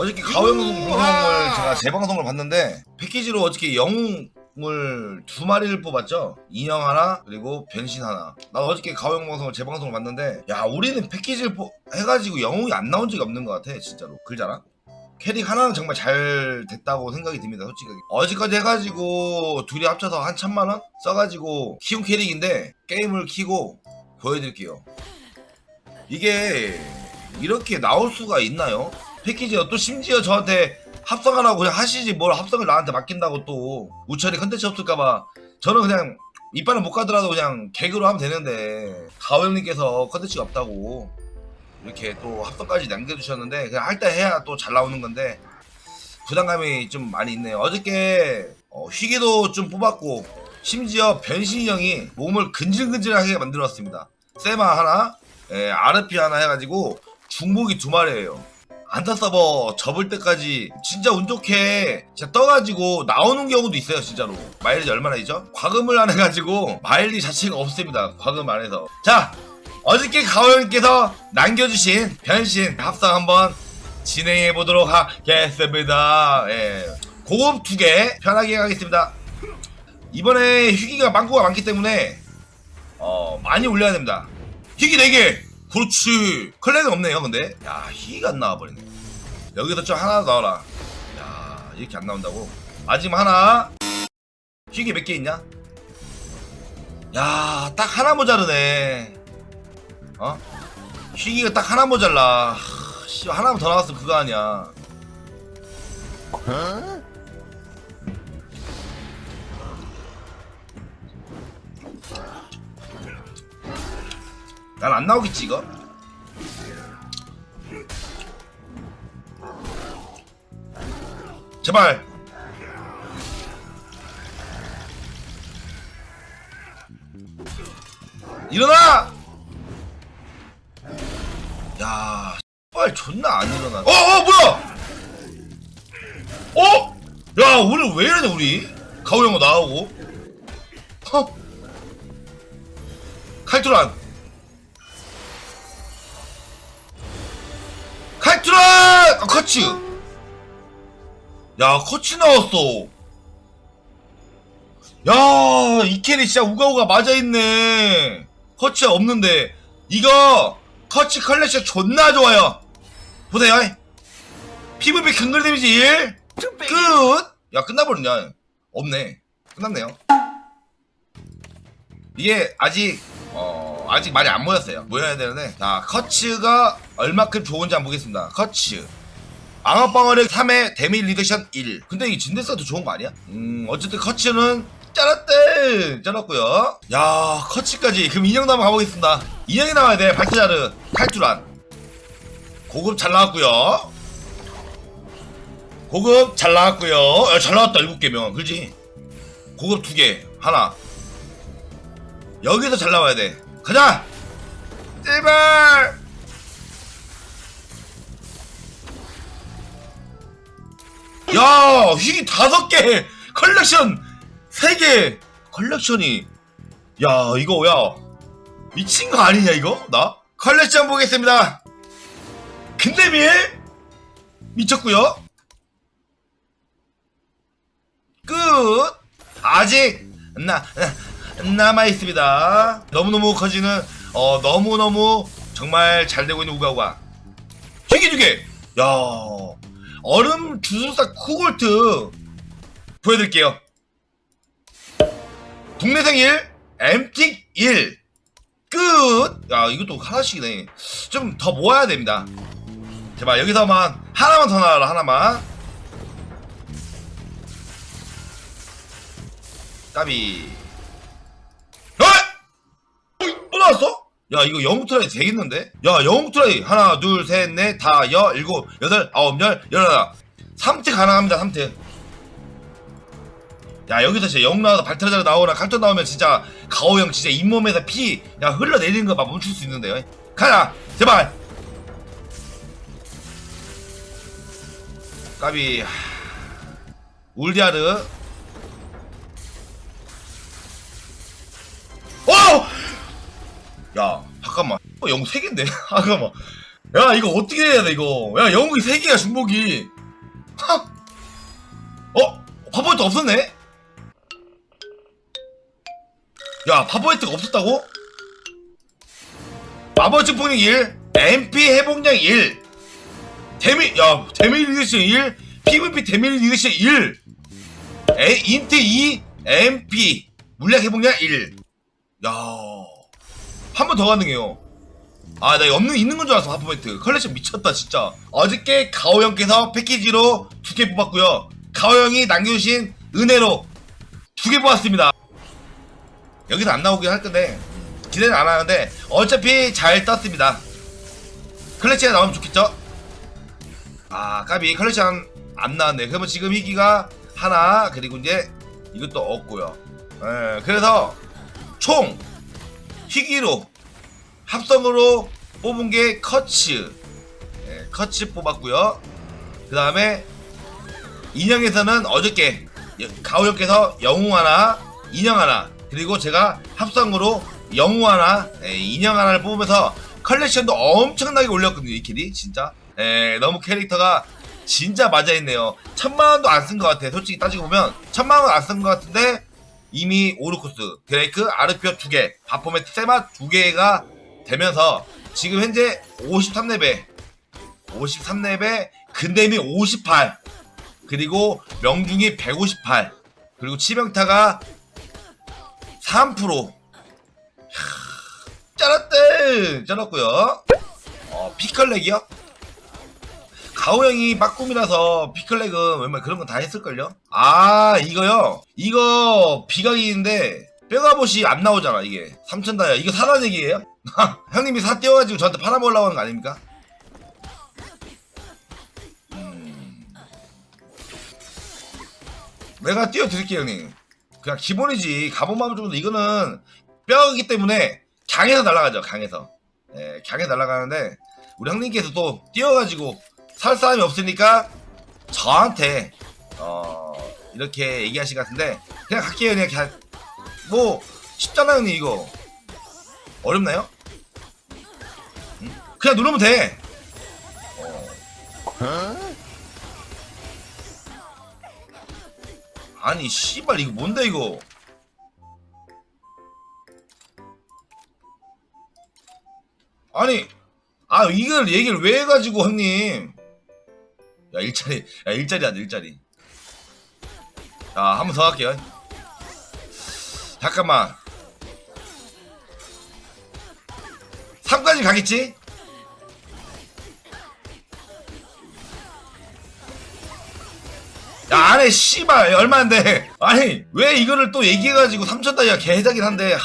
어저께 가오영 방송을 제가 재방송을 봤는데 패키지로 어저께 영웅을 두 마리를 뽑았죠? 인형 하나 그리고 변신 하나. 나 어저께 가오영 방송을 재방송을 봤는데 야 우리는 패키지를 뽑- 해가지고 영웅이 안 나온 적이 없는 것 같아 진짜로. 글자랑? 캐릭 하나는 정말 잘 됐다고 생각이 듭니다 솔직히 어제까지 해가지고 둘이 합쳐서 한 천만원 써가지고 키운 캐릭인데 게임을 키고 보여드릴게요. 이게 이렇게 나올 수가 있나요? 패키지요 또 심지어 저한테 합성하라고 그냥 하시지 뭘 합성을 나한테 맡긴다고 또 우철이 컨텐츠 없을까봐 저는 그냥 이빨을 못 가더라도 그냥 개그로 하면 되는데 가오형님께서 컨텐츠가 없다고 이렇게 또 합성까지 남겨주셨는데 그냥 할 때 해야 또 잘 나오는 건데 부담감이 좀 많이 있네요. 어저께 어, 휘기도 좀 뽑았고 심지어 변신형이 몸을 근질근질하게 만들었습니다. 세마 하나 예, 아르피 하나 해가지고 중복이 두 마리예요 안타 서버 접을 때까지 진짜 운 좋게 진짜 떠가지고 나오는 경우도 있어요 진짜로. 마일리지 얼마나 있죠? 과금을 안 해가지고 마일리 자체가 없습니다 과금 안 해서. 자 어저께 가오형님께서 남겨주신 변신 합성 한번 진행해 보도록 하겠습니다. 예. 고급 두 개 편하게 가겠습니다. 이번에 휴기가 빵꾸가 많기 때문에 어 많이 올려야 됩니다. 희귀 4개 그렇지. 클랜은 없네요 근데. 야 희귀가 안 나와버리네. 여기서 좀 하나 넣어라. 야 이렇게 안 나온다고? 마지막 하나. 희귀 몇 개 있냐? 야 딱 하나 모자르네. 어? 희귀가 딱 하나 모자라. 하, 씨 하나만 더 나왔으면 그거 아니야 난 안 나오겠지 이거? 제발. 일어나! 야 빨 존나 안 일어나 어 어 뭐야? 어? 야 오늘 왜 이러냐 우리? 가오 형어 나오고. 어? 칼투란 칼투란 아 커츠 야 커츠 나왔어. 야 이 캐리 진짜 우가우가 맞아있네. 커츠가 없는데. 이거 커츠 컬렉션 존나 좋아요. 보세요. PVP 근글 데미지 1 끝! 야 끝나버렸냐? 없네. 끝났네요. 이게 아직 어 아직 많이 안 모였어요. 모여야 되는데. 자 커츠가 얼마큼 좋은지 한번 보겠습니다. 커츠. 앙어방어력 3회 데미 리덕션 1 근데 이 진데스가 더 좋은 거 아니야? 음 어쨌든 커츠는 짜랐대 짜랐고요. 야 커츠까지. 그럼 인형도 한번 가보겠습니다. 인형이 나와야 돼. 발트자르. 칼투란 고급 잘 나왔고요. 고급 잘 나왔고요. 야, 잘 나왔다 7개면 그지? 고급 2개. 하나. 여기서 잘 나와야 돼 가자! 제발! 야 휘기 다섯 개! 컬렉션 세 개! 컬렉션이 야 이거 야? 미친 거 아니냐 이거? 나? 컬렉션 보겠습니다. 근데밀? 미쳤고요. 끝! 아직 나 남아 있습니다. 너무너무 커지는 어 너무너무 정말 잘 되고 있는 우가우가. 휘기 두개 야 얼음 주술사 쿠골트 보여드릴게요. 동네생 1 엠틱 1 끝! 야 이것도 하나씩이네. 좀 더 모아야 됩니다. 제발 여기서만 하나만 더 나와라 하나만. 까비 나왔어? 야 이거 영웅 트라이 되겠는데? 야 영웅 트라이. 하나 둘 셋 넷 다 여 일곱 여덟 아홉 열 열하나. 3트 가능합니다 3트 야 여기서 진짜 영웅 나와서 발트라자르 나오나 칼ton 나오면 진짜 가오 형 진짜 잇몸에서 피 야 흘러내리는 거 막 멈출 수 있는데요. 가자. 제발. 까비. 울디아르 야 잠깐만 어, 영웅 3개인데 잠깐만 야 이거 어떻게 해야 돼 이거 야 영웅이 3개야 중복이 하! 어? 파포이트 없었네? 야 파포이트가 없었다고? 마법 증 폭력 1 MP 회복량 1 데미 야 데미지 리드션 1 PVP 데미지 리드션 1 에, 인트 2 MP 물약 회복량 1 야. 한 번 더 가능해요. 아, 나 없는, 있는 건 줄 알았어, 하프포인트. 컬렉션 미쳤다, 진짜. 어저께 가오 형께서 패키지로 두 개 뽑았고요. 가오 형이 남겨주신 은혜로 두 개 뽑았습니다. 여기서 안 나오긴 할 건데, 기대는 안 하는데, 어차피 잘 떴습니다. 컬렉션이 나오면 좋겠죠? 아, 까비, 컬렉션 안 나왔네. 그러면 지금 희기가 하나, 그리고 이제 이것도 없고요. 예, 그래서 총 희귀로 합성으로 뽑은 게 커츠. 예, 커츠 뽑았고요. 그 다음에 인형에서는 어저께 가오 형께서 영웅 하나 인형 하나 그리고 제가 합성으로 영웅 하나 예, 인형 하나를 뽑으면서 컬렉션도 엄청나게 올렸거든요 이 캐리. 진짜. 예, 너무 캐릭터가 진짜 맞아있네요. 천만 원도 안 쓴 것 같아 솔직히 따지고 보면 천만 원 안 쓴 것 같은데 이미 오르코스, 드레이크, 아르피오 2개, 바포메 세마 2개가 되면서 지금 현재 53레벨, 53레벨, 근데미 58, 그리고 명중이 158, 그리고 치명타가 3%. 쩔었대! 쩔었고요. 어, 피컬렉이요? 가오 형이 빠꿈이라서 피클렉은 웬만 그런 건 다 했을걸요? 아 이거요? 이거 비각인데 뼈가봇이 안 나오잖아 이게 3천다야 이거 사라는 얘기예요? 형님이 사 띄워가지고 저한테 팔아먹으려고 하는 거 아닙니까? 음. 내가 띄워드릴게요 형님. 그냥 기본이지. 가본마음 정도 이거는 뼈이기 때문에 강에서 날아가죠 강에서. 예, 강에 날아가는데 우리 형님께서 또 띄워가지고 살 사람이 없으니까 저한테 어 이렇게 얘기하신 것 같은데 그냥 갈게요 그냥. 가, 뭐 쉽잖아요 형님 이거 어렵나요? 응? 그냥 누르면 돼 어. 아니 씨발 이거 뭔데 이거 아니 아 이걸 얘기를 왜 해가지고 형님 야 일자리 야 일자리 하자 일자리 자 한 번 더 할게요 잠깐만 3까지 가겠지? 야 안해 씨발 얼마인데 아니 왜 이거를 또 얘기해가지고 3천 다이아 개해자긴 한데 하...